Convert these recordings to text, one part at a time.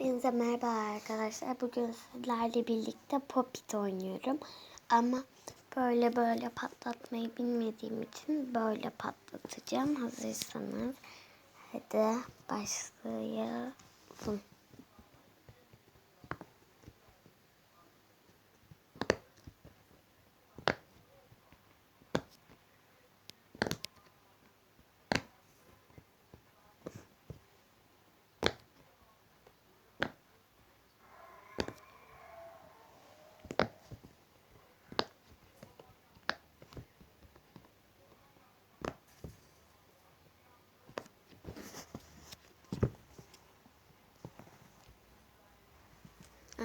Hepinize merhaba arkadaşlar. Bugün sizlerle birlikte Popit oynuyorum. Ama böyle böyle patlatmayı bilmediğim için böyle patlatacağım. Hazırsanız hadi başlayalım.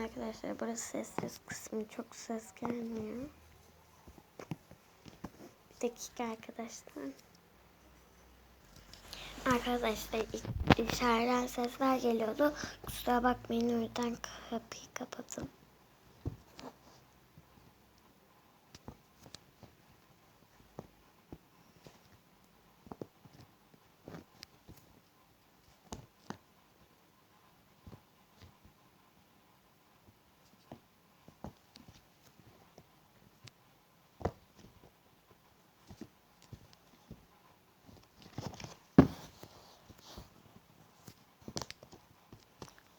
Arkadaşlar burası sessiz kısmı çok ses gelmiyor. Bir dakika arkadaşlar. Arkadaşlar dışarıdan sesler geliyordu. Kusura bakmayın o yüzden kapıyı kapadım.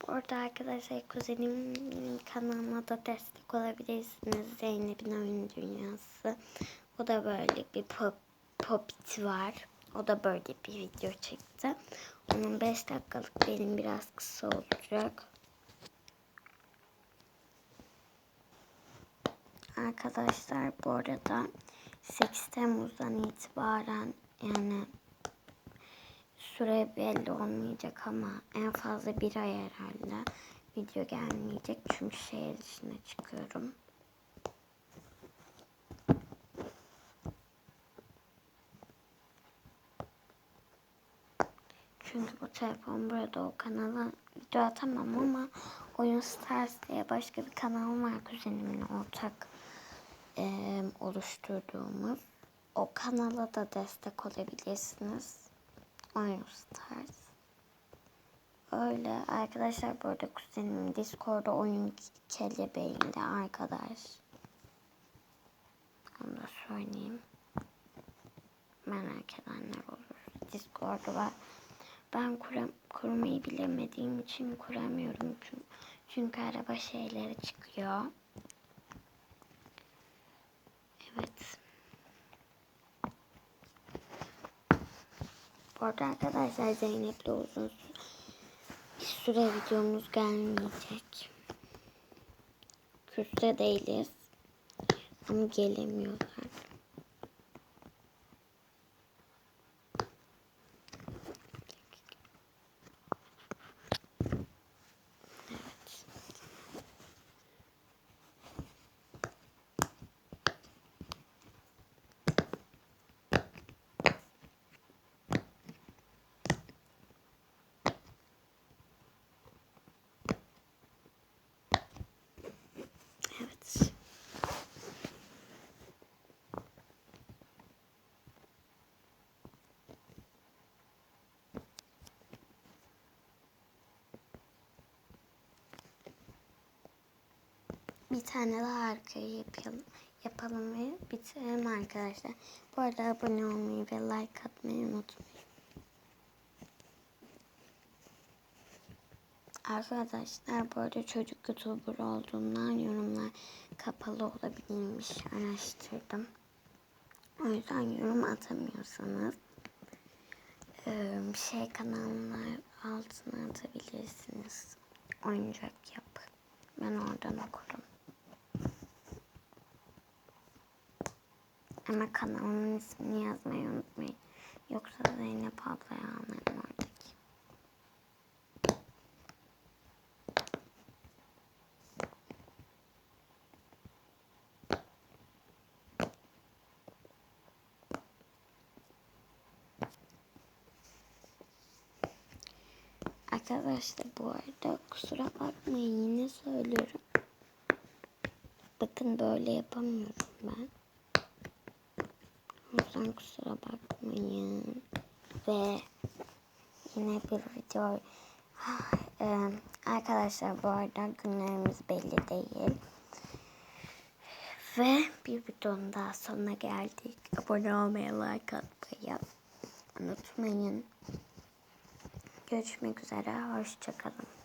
Orada arkadaşlar kuzenimin kanalına da destek olabilirsiniz. Zeynep'in oyun dünyası. O da böyle bir pop, popit var. O da böyle bir video çekti. Onun 5 dakikalık benim biraz kısa olacak. Arkadaşlar bu arada 8 Temmuz'dan itibaren yani süre belli olmayacak ama en fazla bir ay herhalde video gelmeyecek çünkü şehir dışına çıkıyorum. Çünkü bu telefon burada o kanala video atamam ama Oyun Stars diye başka bir kanal var kuzenimle ortak e, oluşturduğumuz. O kanala da destek olabilirsiniz. Oyun Stars. Öyle arkadaşlar bu arada kuzenim Discord'da oyun kelebeğinde arkadaş. Onu da söyleyeyim. Merak edenler olur. Discord'da var. Ben kuram, kurmayı bilemediğim için kuramıyorum. Çünkü, çünkü araba şeyleri çıkıyor. Evet. Bu arada arkadaşlar Zeynep'le uzun bir süre videomuz gelmeyecek. Küste değiliz. Ama gelemiyorlar. Bir tane daha arkayı yapalım, yapalım ve bitirelim arkadaşlar. Bu arada abone olmayı ve like atmayı unutmayın. Arkadaşlar bu arada çocuk youtuber olduğundan yorumlar kapalı olabilirmiş. Araştırdım. O yüzden yorum atamıyorsanız şey kanallar altına atabilirsiniz. Oyuncak yap. Ben oradan okurum. Ama kanalımın ismini yazmayı unutmayın. Yoksa Zeynep ablaya anlarım oradaki. Arkadaşlar bu arada kusura bakmayın yine söylüyorum. Bakın böyle yapamıyorum ben. Yüzden kusura bakmayın. Ve yine bir video e, Arkadaşlar bu arada günlerimiz belli değil. Ve bir videonun daha sonuna geldik. Abone olmayı, like atmayı unutmayın. Görüşmek üzere. Hoşçakalın.